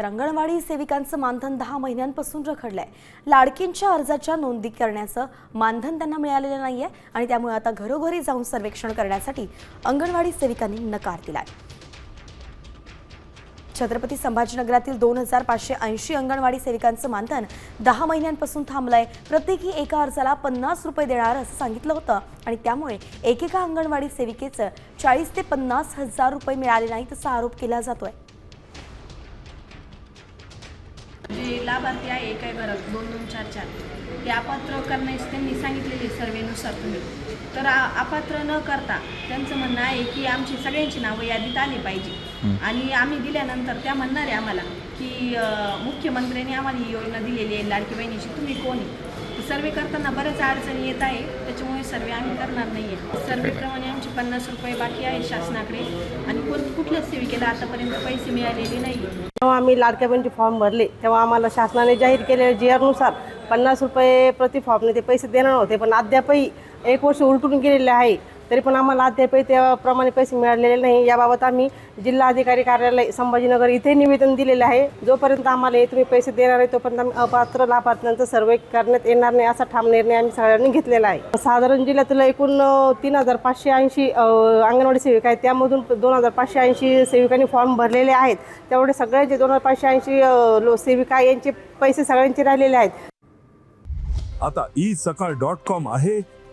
तर अंगणवाडी सेविकांचं मानधन दहा महिन्यांपासून रखडलंय. लाडकींच्या अर्जाच्या नोंदी करण्याचं मानधन त्यांना मिळालेलं नाहीये आणि त्यामुळे आता घरोघरी जाऊन सर्वेक्षण करण्यासाठी अंगणवाडी सेविकांनी नकार दिलाय. छत्रपती संभाजीनगरातील दोन हजार पाचशे ऐंशी अंगणवाडी सेविकांचं मानधन दहा महिन्यांपासून थांबलंय. प्रत्येकी एका अर्जाला पन्नास रुपये देणार असं सांगितलं होतं आणि त्यामुळे एकेका अंगणवाडी सेविकेचं चाळीस ते पन्नास हजार रुपये मिळाले नाहीत असा आरोप केला जातोय. लाभार्थी आहे काय बरं दोन दोन चार चार. ते अपात्र करण्यास त्यांनी सांगितलेले सर्वेनुसार तुम्ही. तर अपात्र न करता त्यांचं म्हणणं आहे की आमची सगळ्यांची नावं यादीत आली पाहिजे. आणि आम्ही दिल्यानंतर त्या म्हणणार आहे आम्हाला की मुख्यमंत्र्यांनी आम्हाला ही योजना दिलेली आहे लाडकी बहिणीची तुम्ही कोण आहे? सर्वे करताना बऱ्याच अडचणी येत आहे त्याच्यामुळे सर्वे आम्ही करणार नाही आहे सर्वेप्रमाणे आमचे पन्नास रुपये बाकी आहे शासनाकडे. आणि कोण कुठल्याच सेविकेला आतापर्यंत पैसे मिळालेले नाही जेव्हा आम्ही लाडक्या बहिणीचे फॉर्म भरले तेव्हा आम्हाला शासनाने जाहीर केलेल्या जी आरनुसार पन्नास रुपये प्रति फॉर्मने ते पैसे देणार होते. पण अद्यापही एक वर्ष उलटून गेलेले आहे. तरी पण आम्हाला अद्यापही त्याप्रमाणे पैसे मिळालेले नाही. याबाबत आम्ही जिल्हा अधिकारी कार्यालय संभाजीनगर इथे निवेदन दिलेले आहे. जोपर्यंत आम्हाला हे तुम्ही पैसे देणार आहे तोपर्यंत आम्ही अपात्र लाभार्थ्यांचं सर्वे करण्यात येणार नाही असा ठाम निर्णय आम्ही सगळ्यांनी घेतलेला आहे. साधारण जिल्ह्यातील एकूण तीन हजार पाचशे ऐंशी अंगणवाडी सेविका आहेत. त्यामधून दोन हजार पाचशे ऐंशी सेविकांनी फॉर्म भरलेले आहेत. त्यामुळे सगळ्यांचे दोन हजार पाचशे ऐंशी लो सेविका यांचे पैसे सगळ्यांचे राहिलेले आहेत. आता ई सकाळ डॉट कॉम आहे.